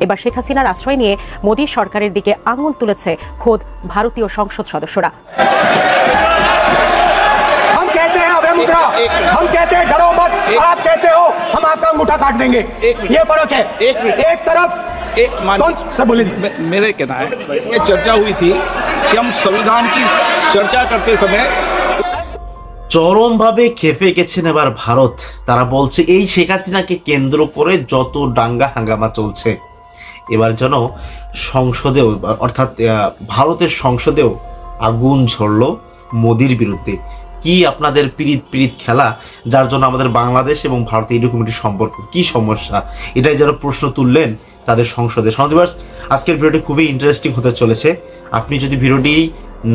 এবার শেখ হাসিনার আশ্রয় নিয়ে মোদী সরকারের দিকে আঙুল তুলেছে খোদ ভারতীয় সংসদ সদস্যরা हम कहते हैं अभय मुद्रा हम कहते हैं डरो मत आप कहते हो हम आपका अंगूठा काट देंगे एक मिनट। ये फर्क है एक मिनट। एक तरफ एक मान कौन सर बोलिए मे- मेरे कहना है ये चर्चा हुई थी कि हम संविधान की चर्चा करते समय চরমভাবে খেপে গেছেন এবার ভারত তারা বলছে এই শেখ হাসিনাকে কেন্দ্র করে যত দাঙ্গা হাঙ্গামা চলছে এবার যেন সংসদেও, অর্থাৎ ভারতের সংসদেও আগুন ঝরল মোদির বিরুদ্ধে। কি আপনাদের পীড়িত পীড়িত খেলা, যার জন্য আমাদের বাংলাদেশ এবং ভারতের এরকম একটি সম্পর্ক? কি সমস্যা? এটাই যারা প্রশ্ন তুললেন তাদের সংসদে। সমাজবাস আজকের ভিডিওটি খুবই ইন্টারেস্টিং হতে চলেছে। আপনি যদি ভিডিওটি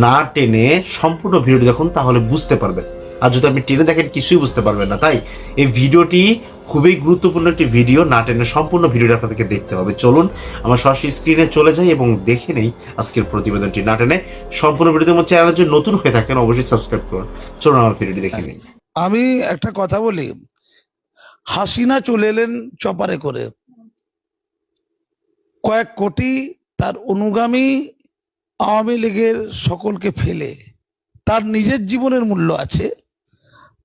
না টেনে সম্পূর্ণ ভিডিওটি দেখুন, তাহলে বুঝতে পারবেন। আর যদি আপনি টেনে দেখেন, কিছুই বুঝতে পারবেন না। তাই এই ভিডিওটি খুবই গুরুত্বপূর্ণ একটি ভিডিও না টেনে সম্পূর্ণ ভিডিওটি আপনাদেরকে দেখতে হবে। চলুন, আমরা সরাসরি স্ক্রিনে চলে যাই এবং দেখে নেই আজকের প্রতিবেদনটি না টেনে। সম্পূর্ণ ভিডিওতে আমার চ্যানেল যদি নতুন হয়ে থাকেন, অবশ্যই সাবস্ক্রাইব করুন। চলুন, আমার ভিডিওটি দেখে নেই। আমি একটা কথা বলি। হাসিনা চলে এলেন চপারে করে। কয়েক কোটি তার অনুগামী আওয়ামী লীগের সকলকে ফেলে। তার নিজের জীবনের মূল্য আছে।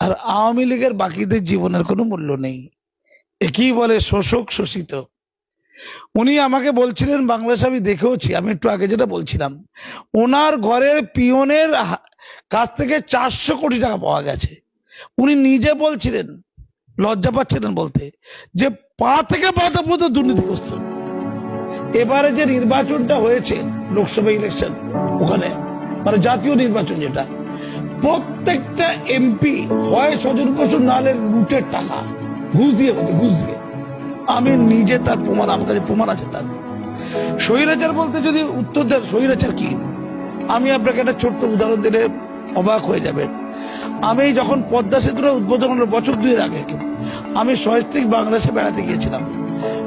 আর আওয়ামী লীগের বাকিদের জীবনের কোনো মূল্য নেই। একই বলে শোষক শোষিত। উনি আমাকে বলছিলেন, বাংলাদেশ আমি দেখেওছি, আমি একটু আগে যেটা বলছিলাম, ওনার ঘরের পিয়নের কাছ থেকে চারশো কোটি টাকা পাওয়া গেছে। উনি নিজে বলছিলেন, লজ্জা পাচ্ছিলেন বলতে, যে পা থেকে পাতা পর্যন্ত দুর্নীতিগ্রস্ত। এবারে যে নির্বাচনটা হয়েছে, লোকসভা ইলেকশন, ওখানে মানে জাতীয় নির্বাচন যেটা প্রত্যেকটা এমপি হয় স্বজন পোষণ নাহলে লুটের টাকা। ঘুষ দিয়ে হতো ঘুষ দিয়ে। আমি নিজে তার প্রমাণ, আমার কাছে প্রমাণ আছে তার। স্বৈরাচার বলতে যদি উত্তর দেন, স্বৈরাচার কি? আমি আপনাকে একটা ছোট্ট উদাহরণ দিলে অবাক হয়ে যাবেন। আমি যখন পদ্মা সেতুর উদ্বোধন বছর দুই আগে, আমি সহস্তিক বাংলাদেশে বেড়াতে গিয়েছিলাম।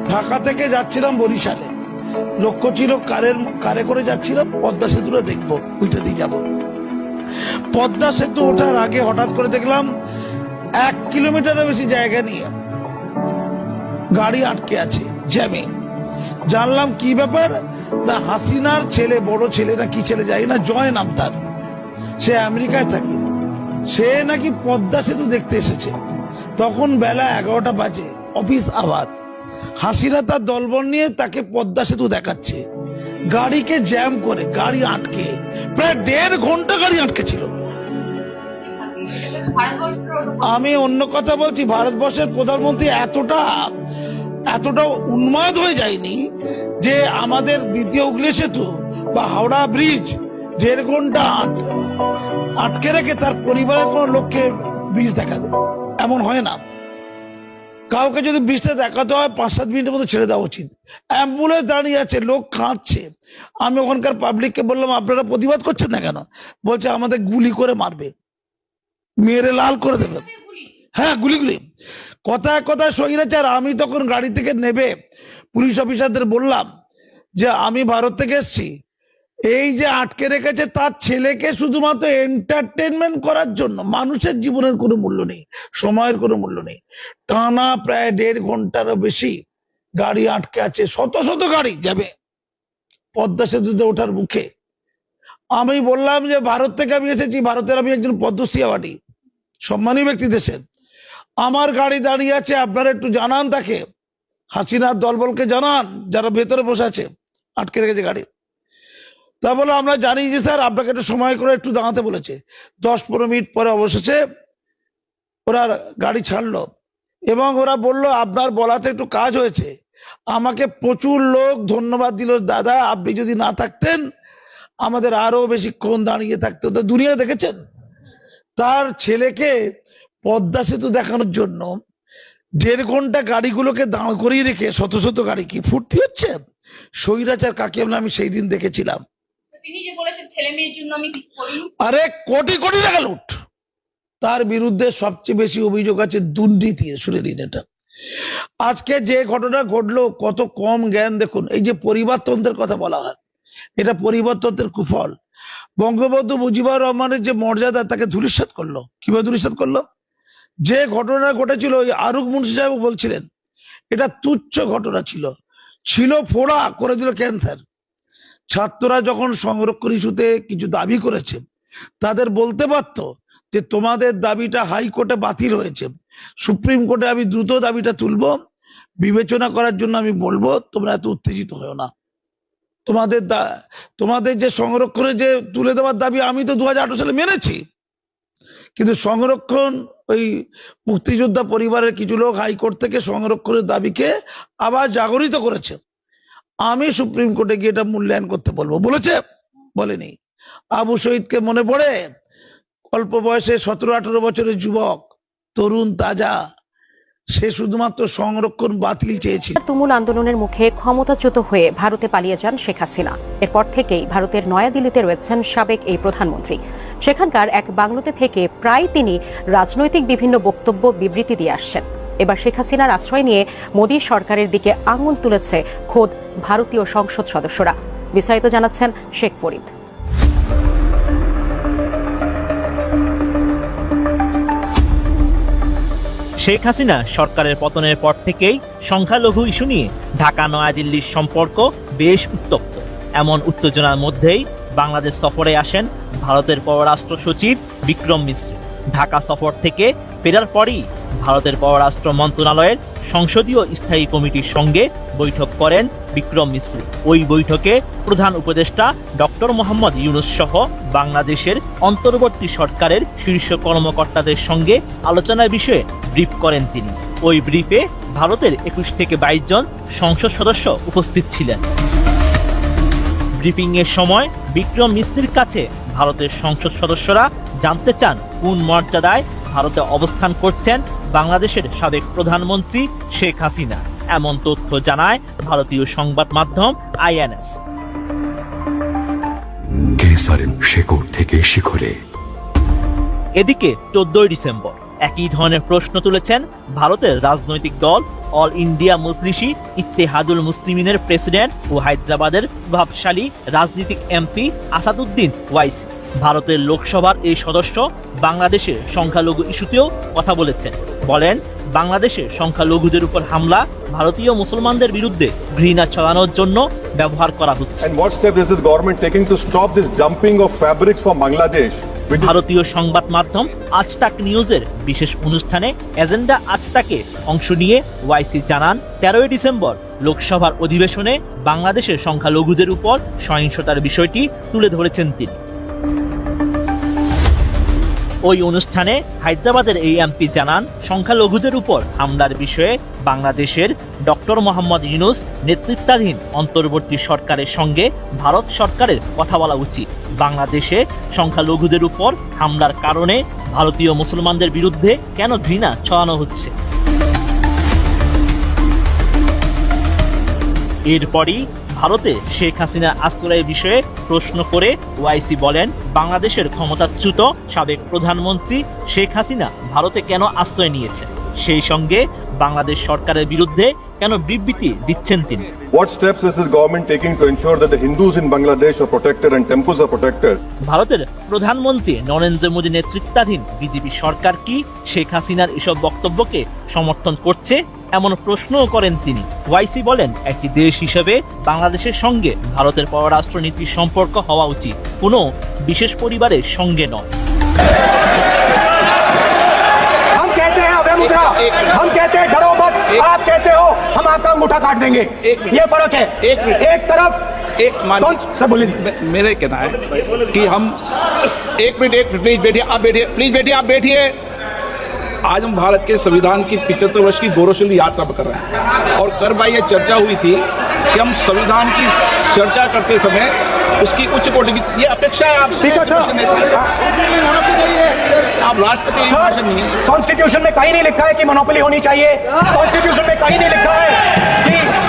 ঢাকা থেকে যাচ্ছিলাম বরিশালে। লক্ষ্য ছিল কারের, কারে করে যাচ্ছিলাম, পদ্মা সেতুটা দেখব, ওইটা দিয়ে যাব। পদ্মা সেতু ওঠার আগে হঠাৎ করে দেখলাম এক কিলোমিটারের বেশি জায়গা নিয়ে গাড়ি আটকে আছে, জ্যামে। জানলাম কি ব্যাপার? না, হাসিনার ছেলে, বড় ছেলে, না কি ছেলে যাই না জয় নাম তার। সে আমেরিকায় থাকে। সে নাকি পদ্মা সেতু দেখতে এসেছে। তখন বেলা এগারোটা বাজে, অফিস আবার। হাসিনা তার দলবল নিয়ে তাকে পদ্মা সেতু দেখাচ্ছে। গাড়িকে জ্যাম করে, গাড়ি আটকে। প্রায় দেড় ঘণ্টা গাড়ি আটকে ছিল। আমি অন্য কথা বলছি, ভারতবর্ষের প্রধানমন্ত্রী এতটা এতটা উন্মাদ হয়ে যায়নি যে আমাদের দ্বিতীয় হুগলি সেতু বা হাওড়া ব্রিজ দেড় ঘণ্টা আট- আটকে রেখে তার পরিবারের কোন লোককে ব্রিজ দেখাবে। এমন হয় না। কাউকে যদি ব্রিজটা দেখাতে হয়, পাঁচ সাত মিনিটের মধ্যে ছেড়ে দেওয়া উচিত। অ্যাম্বুলেন্স দাঁড়িয়ে আছে, লোক কাঁদছে। আমি ওখানকার পাবলিককে বললাম, আপনারা প্রতিবাদ করছেন না কেন? বলছে, আমাদের গুলি করে মারবে। মেরে লাল করে দেবে। হ্যাঁ গুলি গুলি কথায় কথায় স্বৈরাচার আমি তখন গাড়ি থেকে নেবে। পুলিশ অফিসারদের বললাম যে, আমি ভারত থেকে এসেছি। এই যে আটকে রেখেছে তার ছেলেকে শুধুমাত্র এন্টারটেনমেন্ট করার জন্য, মানুষের জীবনের কোনো মূল্য নেই, সময়ের কোনো মূল্য নেই। টানা প্রায় দেড় ঘন্টারও বেশি গাড়ি আটকে আছে, শত শত গাড়ি যাবে পদ্মা সেতুতে ওঠার মুখে। আমি বললাম যে ভারত থেকে আমি এসেছি, ভারতের আমি একজন পদ্মশ্রী অ্যাওয়ার্ডি, সম্মানী ব্যক্তি দেশের। আমার গাড়ি দাঁড়িয়ে আছে, আপনারা একটু জানান তাকে। হাসিনার দলবলকে জানান, যারা ভেতরে বসে আছে, আটকে রেখেছে গাড়ি। তা বলে আমরা জানি যে স্যার, আপনাকে একটু সময় করে একটু দাঁড়াতে বলেছে। দশ পনেরো মিনিট পরে অবশেষে ওরা গাড়ি ছাড়লো এবং ওরা বলল, আপনার বলাতে একটু কাজ হয়েছে। আমাকে প্রচুর লোক ধন্যবাদ দিল। দাদা, আপনি যদি না থাকতেন, আমাদের আরও বেশিক্ষণ দাঁড়িয়ে থাকতে হতো। দুনিয়া দেখেছেন? তার ছেলেকে পদ্মা সেতু দেখানোর জন্য দেড় ঘণ্টা গাড়িগুলোকে দাঁড় করিয়ে রেখে শত শত গাড়ি কি ফুর্তি হচ্ছে? স্বৈরাচার কাকে আমি সেই দিন দেখেছিলাম। তিনি যে বলেছেন, ছেলে মেয়ের জন্য আমি কিছু করিনি। আরে কোটি কোটি টাকা লুট। তার বিরুদ্ধে সবচেয়ে বেশি অভিযোগ আছে দুর্নীতি, শুনে নিন এটা। আজকে যে ঘটনা ঘটলো, কত কম জ্ঞান দেখুন। এই যে পরিবারতন্ত্রের কথা বলা হয়, এটা পরিবারতন্ত্রের কুফল। বঙ্গবন্ধু মুজিবুর রহমানের যে মর্যাদা, তাকে ধূলিসাৎ করল। কীভাবে ধূলিসাৎ করল? যে ঘটনা ঘটেছিল, ওই আরুক মুন্সি সাহেব বলছিলেন, এটা তুচ্ছ ঘটনা ছিল। ছিল ফোড়া, করে দিল ক্যান্সার। ছাত্ররা যখন সংরক্ষণ ইস্যুতে কিছু দাবি করেছে, তাদের বলতে পারতো যে তোমাদের দাবিটা হাইকোর্টে বাতিল হয়েছে। সুপ্রিম কোর্টে আমি দ্রুত দাবিটা তুলবো, বিবেচনা করার জন্য আমি বলব, তোমরা এত উত্তেজিত হও না। তোমাদের তোমাদের যে সংরক্ষণের যে তুলে দেওয়ার দাবি আমি তো দু হাজার আঠারো সালে মেনেছি। কিন্তু সংরক্ষণ ওই মুক্তিযোদ্ধা পরিবারের কিছু লোক হাইকোর্ট থেকে সংরক্ষণের দাবিকে আবার জাগরিত করেছে। আমি সুপ্রিম কোর্টে গিয়ে এটা মূল্যায়ন করতে বলব। বলেছে? বলেনি। আবু শহীদকে মনে পড়ে? অল্প বয়সে সতেরো আঠারো বছরের যুবক, তরুণ, তাজা। সে শুধুমাত্র সংরক্ষণ বাতিল চেয়েছিল। তুমুল আন্দোলনের মুখে ক্ষমতাচ্যুত হয়ে ভারতে পালিয়ে যান শেখ হাসিনা। এরপর থেকেই ভারতের নয়াদিল্লিতে রয়েছেন সাবেক এই প্রধানমন্ত্রী। সেখানকার এক বাংলোতে থেকে প্রায় তিনি রাজনৈতিক বিভিন্ন বক্তব্য বিবৃতি দিয়ে আসছেন। এবার শেখ হাসিনার আশ্রয় নিয়ে মোদী সরকারের দিকে আঙুল তুলেছে খোদ ভারতীয় সংসদ সদস্যরা। বিস্তারিত জানাচ্ছেন শেখ ফরিদ। শেখ হাসিনা সরকারের পতনের পর থেকেই সংখ্যালঘু ইস্যু নিয়ে ঢাকা, নয়াদিল্লির সম্পর্ক বেশ উত্তপ্ত। এমন উত্তেজনার মধ্যেই বাংলাদেশ সফরে আসেন ভারতের পররাষ্ট্র সচিব বিক্রম মিশ্র। ঢাকা সফর থেকে ফেরার পরই ভারতের পররাষ্ট্র মন্ত্রণালয়ের সংসদীয় স্থায়ী কমিটির সঙ্গে বৈঠক করেন বিক্রম মিশ্র। ওই বৈঠকে প্রধান উপদেষ্টা ডক্টর মোহাম্মদ ইউনুস সহ বাংলাদেশের অন্তর্বর্তী সরকারের শীর্ষ কর্মকর্তাদের সঙ্গে আলোচনার বিষয়ে ব্রিফ করেন তিনি। ওই ব্রিফে ভারতের একুশ থেকে বাইশ জন সংসদ সদস্য উপস্থিত ছিলেন। ব্রিফিং এর সময় বিক্রম মিশ্রির কাছে ভারতের সংসদ সদস্যরা জানতে চান কোন মর্যাদায় ভারতে অবস্থান করছেন বাংলাদেশের সাবেক প্রধানমন্ত্রী শেখ হাসিনা। এমন তথ্য জানায় ভারতীয় সংবাদ মাধ্যম আইএনএস। শেকড় থেকে শিখরে। এদিকে চোদ্দই ডিসেম্বর একই ধরনের প্রশ্ন তুলেছেন ভারতের রাজনৈতিক দল অল ইন্ডিয়া মুসলিশি ইত্তেহাদুল মুসলিমিনের প্রেসিডেন্ট ও হায়দ্রাবাদের প্রভাবশালী রাজনীতিক এমপি আসাদুদ্দিন ওয়াইসি। ভারতের লোকসভার এই সদস্য বাংলাদেশের সংখ্যালঘু ইস্যুতেও কথা বলেছেন। বলেন বাংলাদেশে সংখ্যালঘুদের উপর হামলা ভারতীয় মুসলমানদের বিরুদ্ধে ঘৃণা ছড়ানোর জন্য ব্যবহার করা হচ্ছে। ভারতীয় সংবাদ মাধ্যম আজতাক নিউজের বিশেষ অনুষ্ঠানে এজেন্ডা আজতাকে অংশ নিয়ে ওয়াইসি জানান তেরোই ডিসেম্বর লোকসভার অধিবেশনে বাংলাদেশের সংখ্যালঘুদের উপর সহিংসতার বিষয়টি তুলে ধরেছেন তিনি। ওই অনুষ্ঠানে হায়দ্রাবাদের এই এমপি জানান, সংখ্যালঘুদের উপর হামলার বিষয়ে বাংলাদেশের ডক্টর মোহাম্মদ ইউনুস নেতৃত্বাধীন অন্তর্বর্তী সরকারের সঙ্গে ভারত সরকারের কথা বলা উচিত। বাংলাদেশে সংখ্যালঘুদের উপর হামলার কারণে ভারতীয় মুসলমানদের বিরুদ্ধে কেন ঘৃণা ছড়ানো হচ্ছে? এরপরই ভারতে শেখ হাসিনা আশ্রয়ের বিষয়ে প্রশ্ন করে ওয়াইসি বলেন বাংলাদেশের ক্ষমতাচ্যুত সাবেক প্রধানমন্ত্রী শেখ হাসিনা ভারতে কেন আশ্রয় নিয়েছেন? সেই সঙ্গে বাংলাদেশ সরকারের বিরুদ্ধে কেন বিবৃতি দিচ্ছেন তিনি? What steps is this government taking to ensure that the Hindus in Bangladesh are protected and temples are protected? ভারতের প্রধানমন্ত্রী নরেন্দ্র মোদী নেতৃত্বাধীন বিজেপি সরকার কি শেখ হাসিনার এসব বক্তব্যকে সমর্থন করছে? এমন প্রশ্নও করেন তিনি ওয়াইসি বলেন একটি দেশ হিসেবে বাংলাদেশের সঙ্গে ভারতের পররাষ্ট্র নীতির সম্পর্ক হওয়া উচিত কোনো বিশেষ পরিবারের সঙ্গে নয় हम कहते हैं अभय मुद्रा हम कहते हैं डरो मत आप कहते हो हम आपका अंगूठा काट देंगे एक मिनट। ये फर्क है एक मिनट। एक तरफ एक मान कौन सर बोलिए मे- मेरे कहना है कि हम एक मिनट एक मिनट प्लीज बैठिए आप बैठिए प्लीज बैठिए आप बैठिए आज हम भारत के संविधान की पिछहत्तर वर्ष की गौरवशाली यात्रा कर रहे हैं। और कर भाई ये चर्चा हुई थी कि हम संविधान की चर्चा करते समय उसकी उच्च कोटि की ये अपेक्षा है आपसे सर आप राष्ट्रपति कॉन्स्टिट्यूशन में कहीं नहीं लिखा है कि मोनोपोली होनी चाहिए। कॉन्स्टिट्यूशन में कहीं नहीं लिखा है कि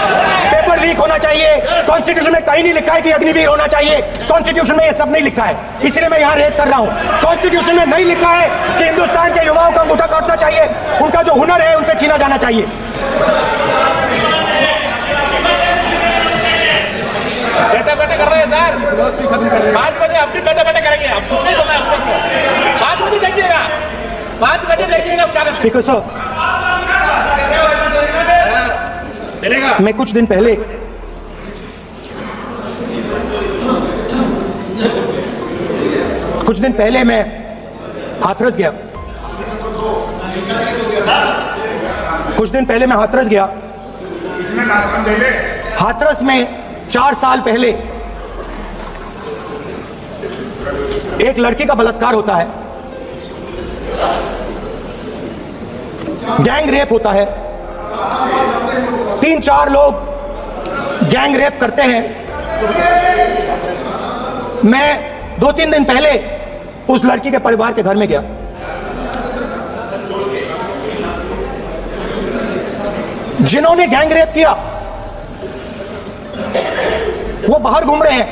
पेपर होना चाहिए। कॉन्स्टिट्यूशन में कहीं नहीं लिखा है कि अग्निवीर होना चाहिए। कॉन्स्टिट्यूशन में ये सब नहीं लिखा है। इसलिए मैं यहाँ रेस कर रहा हूँ। कॉन्स्टिट्यूशन में नहीं लिखा है कि हिंदुस्तान के युवाओं का अंगूठा काटना चाहिए। उनका जो हुनर है उनसे छीना जाना चाहिए। बैठे बैठे कर रहे हैं सर। पाँच बजे अपनी बैठे बैठे करेंगे। है तक पाँच बजे देखिएगा। पाँच बजे देखिएगा क्या स्पीकर सर मैं कुछ दिन पहले कुछ दिन पहले मैं हाथरस गया। कुछ दिन पहले मैं हाथरस गया। हाथरस में चार साल पहले एक लड़के का बलात्कार होता है। गैंग रेप होता है। तीन चार लोग गैंग रेप करते हैं। मैं दो तीन दिन पहले उस लड़की के परिवार के घर में गया। जिन्होंने गैंग रेप किया वो बाहर घूम रहे हैं।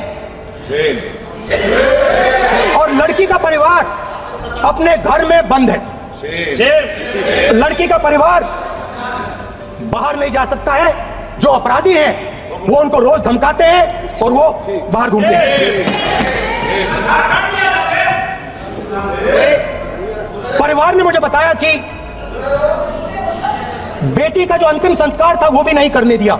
और लड़की का परिवार अपने घर में बंद है। लड़की का परिवार बाहर नहीं जा सकता है जो अपराधी हैं वो उनको रोज धमकाते हैं और वो बाहर घूमते हैं परिवार ने मुझे बताया कि बेटी का जो अंतिम संस्कार था वो भी नहीं करने दिया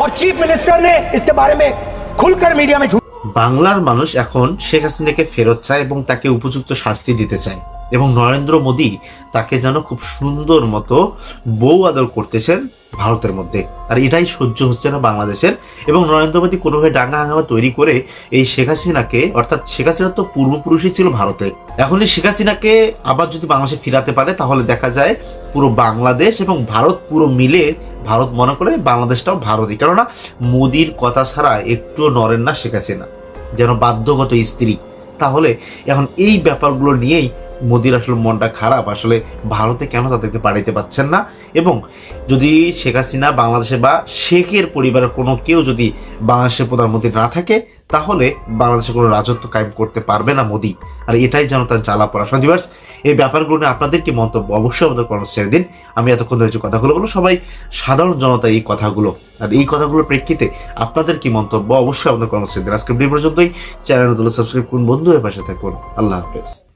और चीफ मिनिस्टर ने इसके बारे में खुलकर मीडिया में झूठ বাংলার মানুষ এখন শেখ হাসিনাকে ফেরত চায় এবং তাকে উপযুক্ত শাস্তি দিতে চায় এবং নরেন্দ্র মোদী তাকে যেন খুব সুন্দর মতো বউ আদর করতেছেন ভারতের মধ্যে। আর এটাই সহ্য হচ্ছে না বাংলাদেশের। এবং নরেন্দ্র মোদী কোনোভাবে ডাঙ্গা হাঙ্গামা তৈরি করে এই শেখ হাসিনাকে, অর্থাৎ শেখ হাসিনা তো পূর্বপুরুষই ছিল ভারতে। এখন এই শেখ হাসিনাকে আবার যদি বাংলাদেশে ফিরাতে পারে, তাহলে দেখা যায় পুরো বাংলাদেশ এবং ভারত পুরো মিলে ভারত মনে করে বাংলাদেশটাও ভারতই। কেননা মোদির কথা ছাড়া একটুও নরেন না শেখ হাসিনা। যেন বাধ্যগত স্ত্রী। তাহলে এখন এই ব্যাপারগুলো নিয়েই মোদির আসলে মনটা খারাপ, আসলে ভারতে কেন তাদেরকে পাঠাইতে পারছেন না? এবং যদি শেখ হাসিনা বাংলাদেশে বা শেখের পরিবারের কোনো কেউ যদি বাংলাদেশের প্রধানমন্ত্রী না থাকে, তাহলে বাংলাদেশে কোনো রাজত্ব কায়েম করতে পারবে না মোদি। আর এটাই যেন তার জ্বালা পড়া। সন্ধিবার্স এই ব্যাপারগুলো নিয়ে আপনাদের কি মন্তব্য? অবশ্যই আমাদের কমেন্ট ছেড়ে দিন। আমি এতক্ষণ ধরে যে কথাগুলো বলো সবাই সাধারণ জনতা এই কথাগুলো, আর এই কথাগুলোর প্রেক্ষিতে আপনাদের কি মন্তব্য? অবশ্যই আমাদের কমেন্ট ছেড়ে দিন। আজকে পর্যন্তই। চ্যানেল সাবস্ক্রাইব করুন। বন্ধু হয়ে পাশে থাকুন। আল্লাহ হাফেজ।